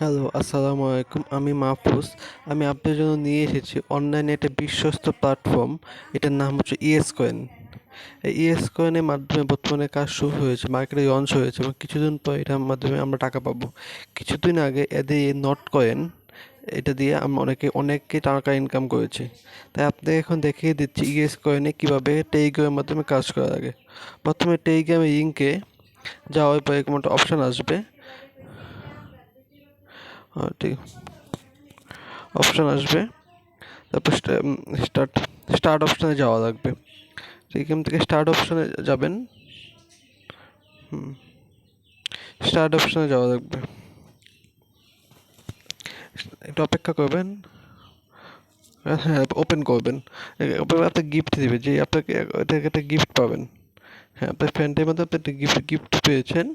Hello, আসসালামু আলাইকুম, আমি মাহফুজ। আমি আপনাদের জন্য নিয়ে এসেছি অনলাইনে একটা বিশ্বস্ত প্ল্যাটফর্ম এটার নাম হচ্ছে ইএস কয়েন এই ইএস কয়েনের মাধ্যমে বর্তমানে কাজ শুরু হয়েছে মার্কেটে লঞ্চ হয়েছে এবং কিছুদিন পর এটার মাধ্যমে আমরা টাকা পাবো। কিছুদিন আগে এদের নট কয়েন এটা দিয়ে আমরা অনেকে অনেককে টাকা ইনকাম করেছি। তাই আপনাকে এখন দেখিয়ে দিচ্ছি ইএস কয়েনে কীভাবে টেলিগ্রামের মাধ্যমে কাজ করা লাগে। প্রথমে টেলিগ্রামের লিঙ্কে যাওয়ার পরে একটা অপশান আসবে। ঠিক অপশান আসবে। তারপর স্টার্ট স্টার্ট অপশানে যাওয়া লাগবে। এখান থেকে স্টার্ট অপশানে যাবেন। হুম স্টার্ট অপশানে যাওয়া লাগবে। একটু অপেক্ষা করবেন। হ্যাঁ ওপেন করবেন। ওপেন আপনার গিফট দেবে, যে আপনাকে একটা গিফট পাবেন। হ্যাঁ আপনার ফ্যানটির মধ্যে আপনি একটা গিফট গিফট পেয়েছেন।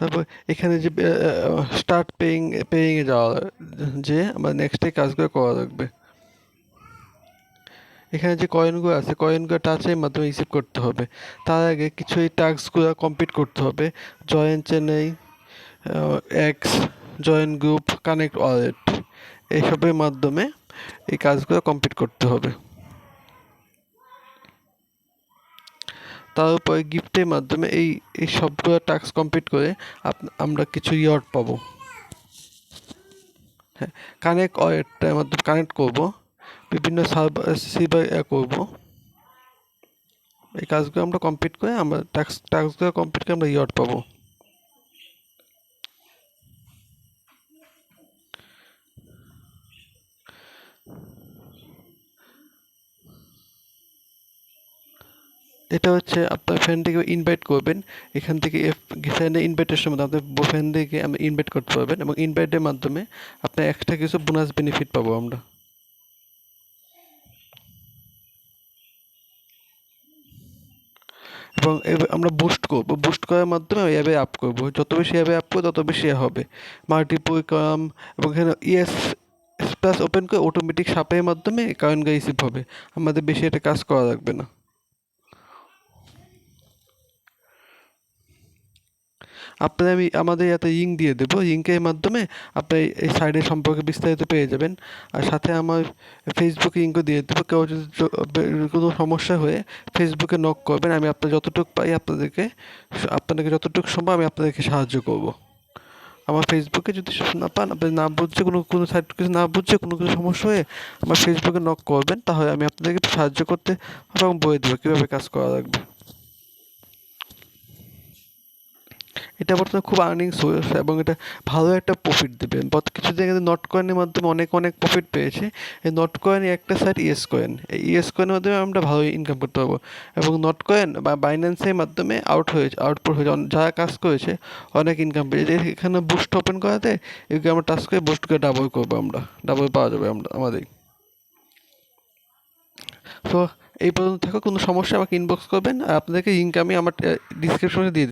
তারপর এখানে যে স্টার্ট পেইং পেইংয়ে যাওয়া, যে আমার নেক্সট এই কাজগুলো করা লাগবে। এখানে যে কয়েনগুলো আছে কয়েনগুলো টাচের মাধ্যমে রিসিভ করতে হবে। তার আগে কিছু এই টাস্কগুলো কমপ্লিট করতে হবে। Join channel X join group connect wallet এইসবের মাধ্যমে এই কাজগুলো কমপ্লিট করতে হবে। তার উপরে গিফটের মাধ্যমে এই এই সবগুলো টাস্ক কমপ্লিট করে আমরা কিছু ইয়ার্ড পাবো। হ্যাঁ কানেক্ট ওয়ালেটটার মাধ্যমে কানেক্ট করব, বিভিন্ন সার্ভার সিভার করব। এই কাজগুলো আমরা কমপ্লিট করে আমরা টাস্ক টাস্কগুলো কমপ্লিট করে আমরা ইয়ার্ড পাবো। এটা হচ্ছে আপনার ফ্রেন্ডকে ইনভাইট করবেন। এখান থেকে ফ্রেন্ডের ইনভাইটের মধ্যে আপনার ফ্রেন্ডদেরকে আমরা ইনভাইট করতে পারবেন এবং ইনভাইটের মাধ্যমে আপনার এক্সট্রা কিছু বোনাস বেনিফিট পাবো আমরা। এবং আমরা বুস্ট করব। বুস্ট করার মাধ্যমে অ্যাবে আপ করব। যত বেশি অ্যাবে আপ করব, তত বেশি হবে। মাল্টিপুল কাম এবং এখানে ইএস প্লাস ওপেন করে অটোমেটিক সাপের মাধ্যমে কারেন্ট রিসিভ হবে। আমাদের বেশি এটা কাজ করা লাগবে না। আপনার আমি, আমাদের ইয়াতে লিঙ্ক দিয়ে দেবো। লিঙ্কের মাধ্যমে আপনি এই সাইডের সম্পর্কে বিস্তারিত পেয়ে যাবেন। আর সাথে আমার ফেসবুকে লিঙ্কও দিয়ে দেবো। কেউ যদি কোনো সমস্যা হয়ে ফেসবুকে নক করবেন, আমি আপনার যতটুকু পাই আপনাদেরকে আপনাদেরকে যতটুকু সম্ভব আমি আপনাদেরকে সাহায্য করব। আমার ফেসবুকে যদি না পান, আপনি না বুঝছে কোনো কোনো সাইট কিছু না বুঝছে কোনো কিছু সমস্যা হয়ে আমার ফেসবুকে নক করবেন, তাহলে আমি আপনাদেরকে সাহায্য করতে এবং বলে দেবো। কীভাবে কাজ করা লাগবে? এটা বর্তমানে খুব আর্নিং সোর্স এবং এটা ভালো একটা প্রফিট দেবে। গত কিছু জায়গাতে নট কয়েনের মাধ্যমে অনেক অনেক প্রফিট পেয়েছে। এই নট কয়েন একটা সাইড ইয়েস কয়েন এই ইয়েস কয়েনের মাধ্যমে আমরা ভালো ইনকাম করতে পারব। এবং নট কয়েন বা বাইন্যান্সের মাধ্যমে আউট হয়েছে আউটপুট হয়েছে। যারা কাজ করেছে, অনেক ইনকাম পেয়েছে। এখানে বুস্ট ওপেন করাতে, এগুলো আমরা টাচ করে বুস্ট করে ডাবল করব আমরা। ডাবল পাওয়া যাবে আমরা, আমাদের। তো এই পর্যন্ত থাকা কোনো সমস্যা আমাকে ইনবক্স করবেন। আর আপনাদেরকে আমি আমার ডিসক্রিপশনে দিয়ে